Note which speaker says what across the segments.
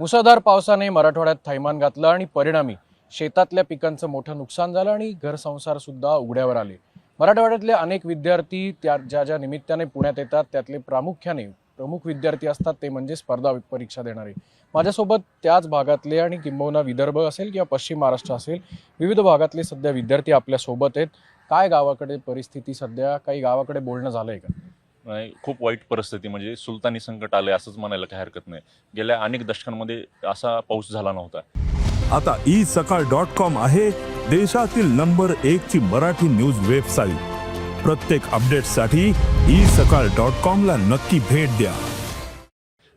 Speaker 1: मुसळधार पावसाने मराठवाड्यात थैमान घातलं आणि परिणामी शेतातल्या पिकांचं मोठं नुकसान झालं आणि घरसंसार सुद्धा उघड्यावर आले. मराठवाड्यातले अनेक विद्यार्थी त्या ज्या ज्या निमित्ताने पुण्यात येतात त्यातले प्रामुख्याने प्रमुख विद्यार्थी असतात ते म्हणजे स्पर्धा परीक्षा देणारे. माझ्यासोबत त्याच भागातले आणि किंबहुना विदर्भ असेल किंवा पश्चिम महाराष्ट्र असेल विविध भागातले सध्या विद्यार्थी आपल्यासोबत आहेत. काय गावाकडे परिस्थिती सध्या? काही गावाकडे बोलणं झालं आहे का?
Speaker 2: नाही, खूप वाईट परिस्थिती म्हणजे सुलतानी संकट आलंय असंच म्हणायला काही हरकत नाही. गेल्या अनेक दशकांमध्ये असा पाऊस झाला नव्हता.
Speaker 3: आता ई सकाळ डॉट कॉम आहे देशातील नंबर एक ची मराठी न्यूज वेबसाईट प्रत्येक अपडेटसाठी ई सकाळ डॉट कॉम ला नक्की भेट द्या.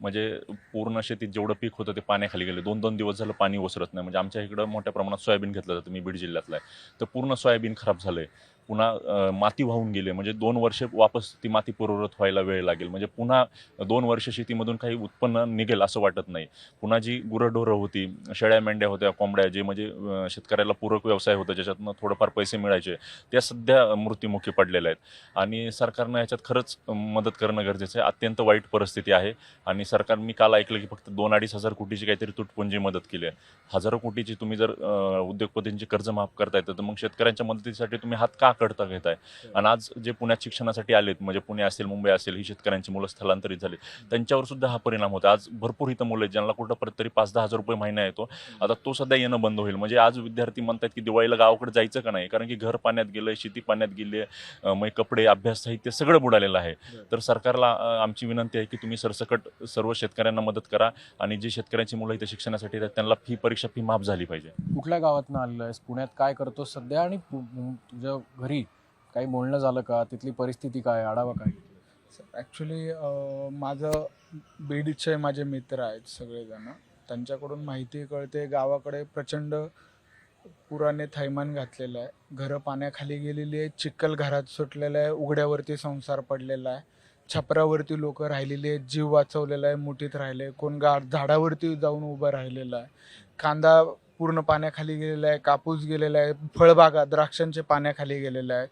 Speaker 2: म्हणजे पूर्ण शेतीत जेवढं पीक होतं ते पाण्याखाली गेले. दोन दोन दिवस झालं पाणी ओसरत नाही. म्हणजे आमच्या इकडं मोठ्या प्रमाणात सोयाबीन घेतलं जातं मी बीड जिल्ह्यातलं आहे. तर पूर्ण सोयाबीन खराब झालंय. पुन्हा माती वाहून गेले. म्हणजे दोन वर्ष वापस ती माती पूर्ववत व्हायला वेळ लागेल. म्हणजे पुन्हा दोन वर्ष शेतीमधून काही उत्पन्न निघेल असं वाटत नाही. पुन्हा जी गुरंढोरं होती शेळ्या मेंढ्या होत्या कोंबड्या जे म्हणजे शेतकऱ्याला पूरक व्यवसाय होता ज्याच्यातनं थोडंफार पैसे मिळायचे त्या सध्या मृत्युमुखी पडलेल्या आहेत. आणि सरकारनं याच्यात खरंच मदत करणं गरजेचं आहे. अत्यंत वाईट परिस्थिती आहे. आणि सरकार मी काल ऐकलं की फक्त दोन अडीच हजार कोटीची काहीतरी तुटपुंजी मदत केली आहे. हजारो कोटीची तुम्ही जर उद्योगपतींची कर्ज माफ करताय तर मग शेतकऱ्यांच्या मदतीसाठी तुम्ही हात का कडता घेताय आणि आज जे पुण्यात शिक्षणासाठी आलेत म्हणजे पुणे असेल मुंबई असेल ही शेतकऱ्यांची मुलं स्थलांतरित झाली. त्यांच्यावर सुद्धा हा परिणाम होता आज भरपूर इथं मुलं आहेत ज्यांना कुठं परत तरी पाच दहा हजार रुपये महिना येतो. आता तो सध्या येणं बंद होईल. म्हणजे आज विद्यार्थी म्हणतात की दिवाळीला गावाकडे जायचं का नाही? कारण की घर पाण्यात गेलंय शेती पाण्यात गेली आहे मग कपडे अभ्यास साहित्य सगळं बुडालेलं आहे. तर सरकारला आमची विनंती आहे की तुम्ही सरसकट सर्व शेतकऱ्यांना मदत करा आणि जे शेतकऱ्यांची मुलं इथं शिक्षणासाठी येतात त्यांना फी परीक्षा फी माफ झाली पाहिजे.
Speaker 1: कुठल्या गावातनं आलेलं आहेस? पुण्यात काय करतो सध्या? आणि तुझ्या घरी? काही बोलणं झालं का? तिथली परिस्थिती काय? आढावा काय?
Speaker 4: ॲक्च्युली माझं बीडचे माझे मित्र आहेत सगळेजण. त्यांच्याकडून माहिती कळते. गावाकडे प्रचंड पुराने थैमान घातलेलं आहे. घरं पाण्याखाली गेलेली आहेत. चिखल घरात सुटलेलं आहे. उघड्यावरती संसार पडलेला आहे. छपरावरती लोक राहिलेली आहेत. जीव वाचवलेला आहे. मुठीत राहिले. कोण गा झाडावरती जाऊन उभं राहिलेलं आहे. कांदा पूर्ण पाण्याखाली गेलेला आहे कापूस गेलेला आहे फळबागा द्राक्षांचे पाण्याखाली गेलेले आहेत.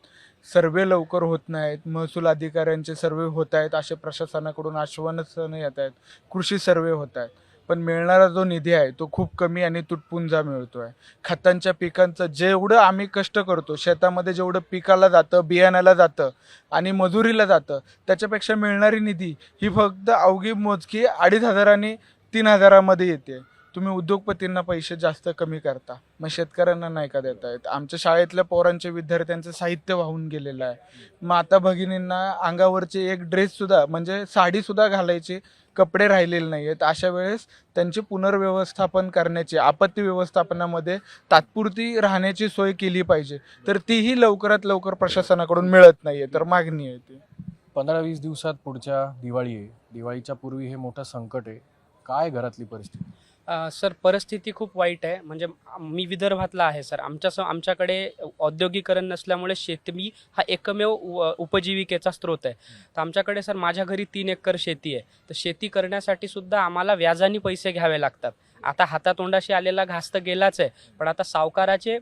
Speaker 4: सर्वे लवकर होत नाहीत महसूल अधिकाऱ्यांचे सर्वे होत आहेत असे प्रशासनाकडून आश्वासनं येत आहेत कृषी सर्वे होत आहेत. पण मिळणारा जो निधी आहे तो खूप कमी आणि तुटपुंजा मिळतो आहे खतांच्या पिकांचं जेवढं आम्ही कष्ट करतो शेतामध्ये जेवढं पिकाला जातं बियाण्याला जातं आणि मजुरीला जातं त्याच्यापेक्षा मिळणारी निधी ही फक्त अवघी मोजकी अडीच हजारांनी तीन हजारामध्ये येते. तुम्ही उद्योगपतींना पैसे जास्त कमी करता. मग शेतकऱ्यांना नाही का देता येत? आमच्या शाळेतल्या पोरांचे विद्यार्थ्यांचं साहित्य वाहून गेलेलं आहे. माता भगिनींना अंगावरचे एक ड्रेससुद्धा म्हणजे साडीसुद्धा घालायची कपडे राहिलेले नाही आहेत. अशा वेळेस त्यांची पुनर्व्यवस्थापन करण्याची आपत्ती व्यवस्थापनामध्ये तात्पुरती राहण्याची सोय केली पाहिजे. तर तीही लवकरात लवकर प्रशासनाकडून मिळत नाहीये तर मागणी आहे ती.
Speaker 1: पंधरा वीस दिवसात पुढच्या दिवाळी आहे. दिवाळीच्या पूर्वी हे मोठं संकट आहे. काय घरातली परिस्थिती?
Speaker 5: अ, सर परिस्थिती खूप वाईट आहे. म्हणजे मी विदर्भातला आहे सर. आमच्या स आमच्याकडे औद्योगिकरण नसल्यामुळे शेती हा एकमेव उ- उपजीविकेचा स्रोत आहे. तर आमच्याकडे सर माझ्या घरी तीन एकर शेती आहे. तर शेती करण्यासाठी सुद्धा आम्हाला व्याजाने पैसे घ्यावे लागतात. आता हातातोंडाशी आलेला घास तर गेलाच आहे. पण आता सावकाराचे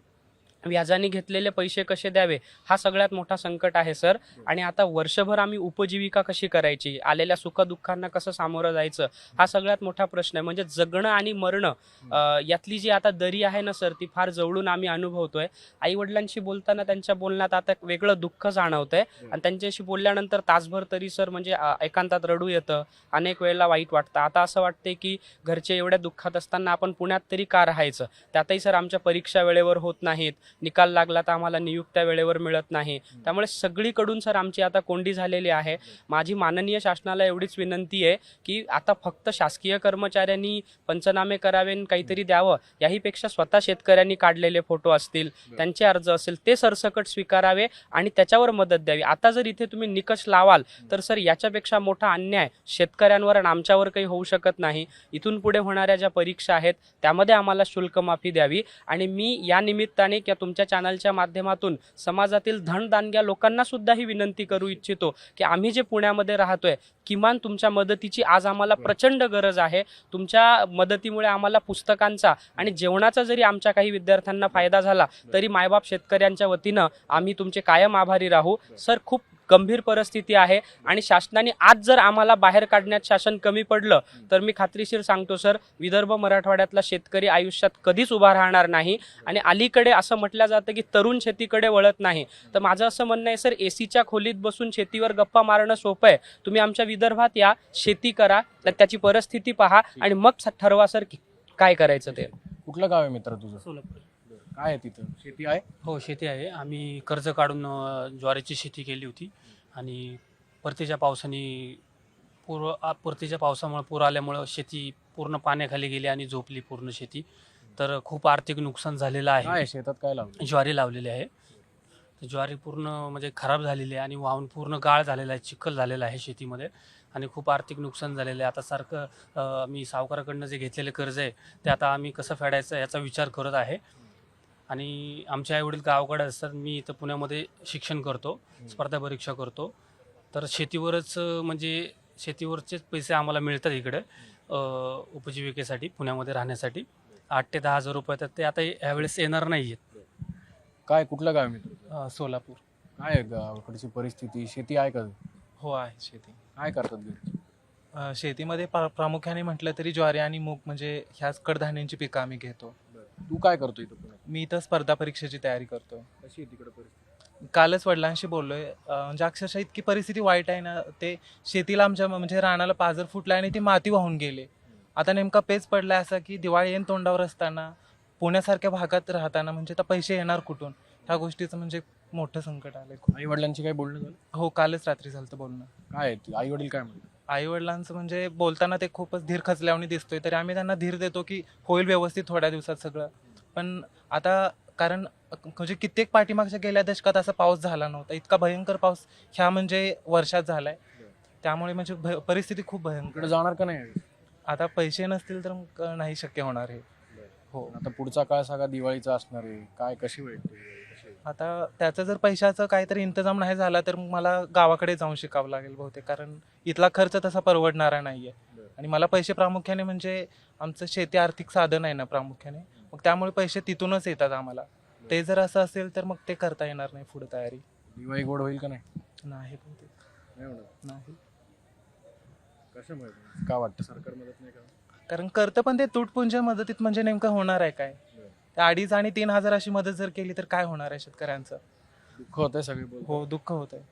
Speaker 5: व्याजाने घेतलेले पैसे कसे द्यावे? हा सगळ्यात मोठा संकट आहे सर. आणि आता वर्षभर आम्ही उपजीविका कशी करायची? आलेल्या सुखदुःखांना कसं सामोरं जायचं? हा सगळ्यात मोठा प्रश्न आहे. म्हणजे जगणं आणि मरणं यातली जी आता दरी आहे ना सर ती फार जवळून आम्ही अनुभवतोय. आई वडिलांशी बोलताना त्यांच्या बोलण्यात आता वेगळं दुःख जाणवतंय. आणि त्यांच्याशी बोलल्यानंतर तासभर तरी सर म्हणजे एकांतात रडू येतं. अनेक वेळेला वाईट वाटतं. आता असं वाटतंय की घरचे एवढ्या दुःखात असताना आपण पुण्यात तरी का राहायचं? त्यातही सर आमच्या परीक्षा वेळेवर होत नाहीत. निकाल लागला तर आम्हाला नियुक्त्या वेळेवर मिळत नाही. त्यामुळे सगळीकडून सर आमची आता कोंडी झालेली आहे. माझी माननीय शासनाला एवढीच विनंती आहे की आता फक्त शासकीय कर्मचाऱ्यांनी पंचनामे करावे आणि काहीतरी द्यावं. याहीपेक्षा स्वतः शेतकऱ्यांनी काढलेले फोटो असतील त्यांचे अर्ज असेल ते सरसकट स्वीकारावे आणि त्याच्यावर मदत द्यावी. आता जर इथे तुम्ही निकष लावाल तर सर याच्यापेक्षा मोठा अन्याय शेतकऱ्यांवर आणि आमच्यावर काही होऊ शकत नाही. इथून पुढे होणाऱ्या ज्या परीक्षा आहेत त्यामध्ये आम्हाला शुल्क माफी द्यावी आणि मी या निमित्ताने किंवा तुमच्या चॅनलच्या माध्यमातून समाजातील धनदानग्या लोकांना सुद्धा ही विनंती करू इच्छितो की आम्ही जे पुण्यामध्ये राहतोय किमान तुमच्या मदतीची आज आम्हाला प्रचंड गरज आहे. तुमच्या मदतीमुळे आम्हाला पुस्तकांचा आणि जेवणाचा जरी आमच्या काही विद्यार्थ्यांना फायदा झाला तरी मायबाप शेतकऱ्यांच्या वतीनं आम्ही तुमचे कायम आभारी राहू. सर खूप गंभीर परिस्थिती आहे. आणि शासनाने आज जर आम्हाला बाहेर काढण्यात शासन कमी पडलं तर मी खात्रीशीर सांगतो सर विदर्भ मराठवाड्यातला शेतकरी आयुष्यात कधीच उभा राहणार नाही. आणि अलीकडे असं म्हटलं जातं की तरुण शेतीकडे वळत नाही. तर माझं असं म्हणणं आहे सर एसीच्या खोलीत बसून शेतीवर गप्पा मारणं सोपं आहे. तुम्ही आमच्या विदर्भात या शेती करा तर त्याची परिस्थिती पहा आणि मग ठरवा सर की काय करायचं ते.
Speaker 1: कुठलं गाव आहे मित्र तुझं?
Speaker 6: सोलापूर.
Speaker 1: काय आहे तिथं? शेती आहे?
Speaker 6: हो शेती आहे. आम्ही कर्ज काढून अ, ज्वारीची शेती केली होती. आणि परतीच्या पावसाने पूर आ- परतीच्या पावसामुळे पूर आल्यामुळं शेती पूर्ण पाण्याखाली गेली आणि झोपली पूर्ण शेती. तर खूप आर्थिक नुकसान झालेलं
Speaker 1: काय आहे
Speaker 6: आहे?
Speaker 1: शेतात काय लावलं?
Speaker 6: ज्वारी लावलेली आहे. तर ज्वारी पूर्ण म्हणजे खराब झालेली आहे आणि वाहून पूर्ण गाळ झालेला आहे चिखल झालेला आहे शेतीमध्ये. आणि खूप आर्थिक नुकसान झालेलं आहे. आता सारखं अ, मी सावकाराकडनं जे घेतलेले कर्ज आहे ते आता आम्ही कसं फेडायचं याचा विचार करत आहे. आणि आमचे आईवडील गावाकडे असतात मी इथं पुण्यामध्ये शिक्षण करतो स्पर्धा परीक्षा करतो. तर शेतीवरच म्हणजे शेतीवरचेच पैसे आम्हाला मिळतात इकडे उपजीविकेसाठी पुण्यामध्ये राहण्यासाठी. आठ ते दहा हजार रुपये तर ते आता यावेळेस येणार नाही
Speaker 1: काय कुठलं गाव मित्र
Speaker 6: आहेत सोलापूर.
Speaker 1: काय आहे गावाकडची परिस्थिती? शेती आहे का?
Speaker 7: हो आहे शेती.
Speaker 1: काय करतात
Speaker 7: अ, शेतीमध्ये प्रा प्रामुख्याने म्हटलं तरी ज्वारी आणि मूग म्हणजे ह्याच कडधान्यांची पिकं आम्ही घेतो.
Speaker 1: तू काय करतो इथं?
Speaker 7: मी इथं स्पर्धा परीक्षेची तयारी करतो
Speaker 1: कशी आहे तिकडे परिस्थिती?
Speaker 7: कालच वडिलांशी बोललोय. अ, म्हणजे अक्षरशः इतकी परिस्थिती वाईट आहे ना ते शेतीला आमच्या म्हणजे रानाला पाझर फुटला आणि ती माती वाहून गेले. आता नेमका पेच पडलाय असा की दिवाळी येण तोंडावर असताना पुण्यासारख्या भागात राहताना म्हणजे आता पैसे येणार कुठून? ह्या गोष्टीचं म्हणजे मोठं संकट आलंय खूप.
Speaker 1: आई वडिलांची काय बोलणं झालं?
Speaker 7: हो कालच रात्री झालं होतं बोलणं.
Speaker 1: काय आई वडील काय म्हणतात?
Speaker 7: आई वडिलांचं म्हणजे बोलताना ते खूपच धीर खचल्याने दिसतोय तरी आम्ही त्यांना धीर देतो की होईल व्यवस्थित थोड्या दिवसात सगळं. पण आता कारण म्हणजे कित्येक पाठीमागच्या गेल्या दशकात असा पाऊस झाला नव्हता. इतका भयंकर पाऊस ह्या म्हणजे वर्षात झालाय. त्यामुळे म्हणजे भय- परिस्थिती खूप भयंकर.
Speaker 1: इकडे जाणार का नाही
Speaker 7: आता पैसे नसतील तर मग नाही शक्य होणार हे. हो.
Speaker 1: आता पुढचा काळ सगळा दिवाळीचा असणार आहे. काय कशी वाईट
Speaker 7: आता त्याचं जर पैशाचं काहीतरी इंतजाम नाही झाला तर मग मला गावाकडे जाऊन शिकावं लागेल बहुतेक. कारण इथला खर्च तसा परवडणारा नाहीये. आणि मला पैसे प्रामुख्याने म्हणजे आमचं शेती आर्थिक साधन आहे ना प्रामुख्याने. मग त्यामुळे पैसे तिथूनच येतात आम्हाला. ते जर असं असेल तर मग ते करता येणार नाही पुढे तयारी.
Speaker 1: दिवाळी गोड होईल का नाही?
Speaker 7: नाही बहुतेक
Speaker 1: नाही होणार.
Speaker 7: नाही.
Speaker 1: कशामुळे? का वाटतं? सरकार मदत नाही का
Speaker 7: कारण करतं पण ते तुटपुंज मदतीत म्हणजे नेमकं होणार आहे काय? ते अडीच आणि तीन हजार अशी मदत जर केली तर काय होणार आहे शेतकऱ्यांचं?
Speaker 1: दुःख होतंय सगळे बोल
Speaker 7: हो दुःख होत आहे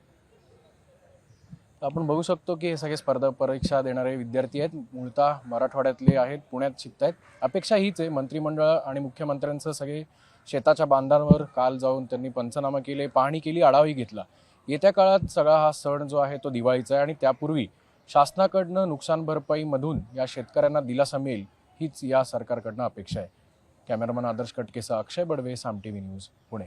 Speaker 1: आपण बघू शकतो की हे सगळे स्पर्धा परीक्षा देणारे विद्यार्थी आहेत. मूळतः मराठवाड्यातले आहेत पुण्यात शिकत आहेत अपेक्षा हीच आहे. मंत्रिमंडळ आणि मुख्यमंत्र्यांचं सगळे शेताच्या बांधांवर काल जाऊन त्यांनी पंचनामा केले पाहणी केली आढावाही घेतला. येत्या काळात सगळा हा सण जो आहे तो दिवाळीचा आहे आणि त्यापूर्वी शासनाकडनं नुकसान भरपाईमधून या शेतकऱ्यांना दिलासा मिळेल हीच या सरकारकडनं अपेक्षा आहे. कॅमेरामन आदर्श कटकेसह Akshay Badve Saam T V news Pune.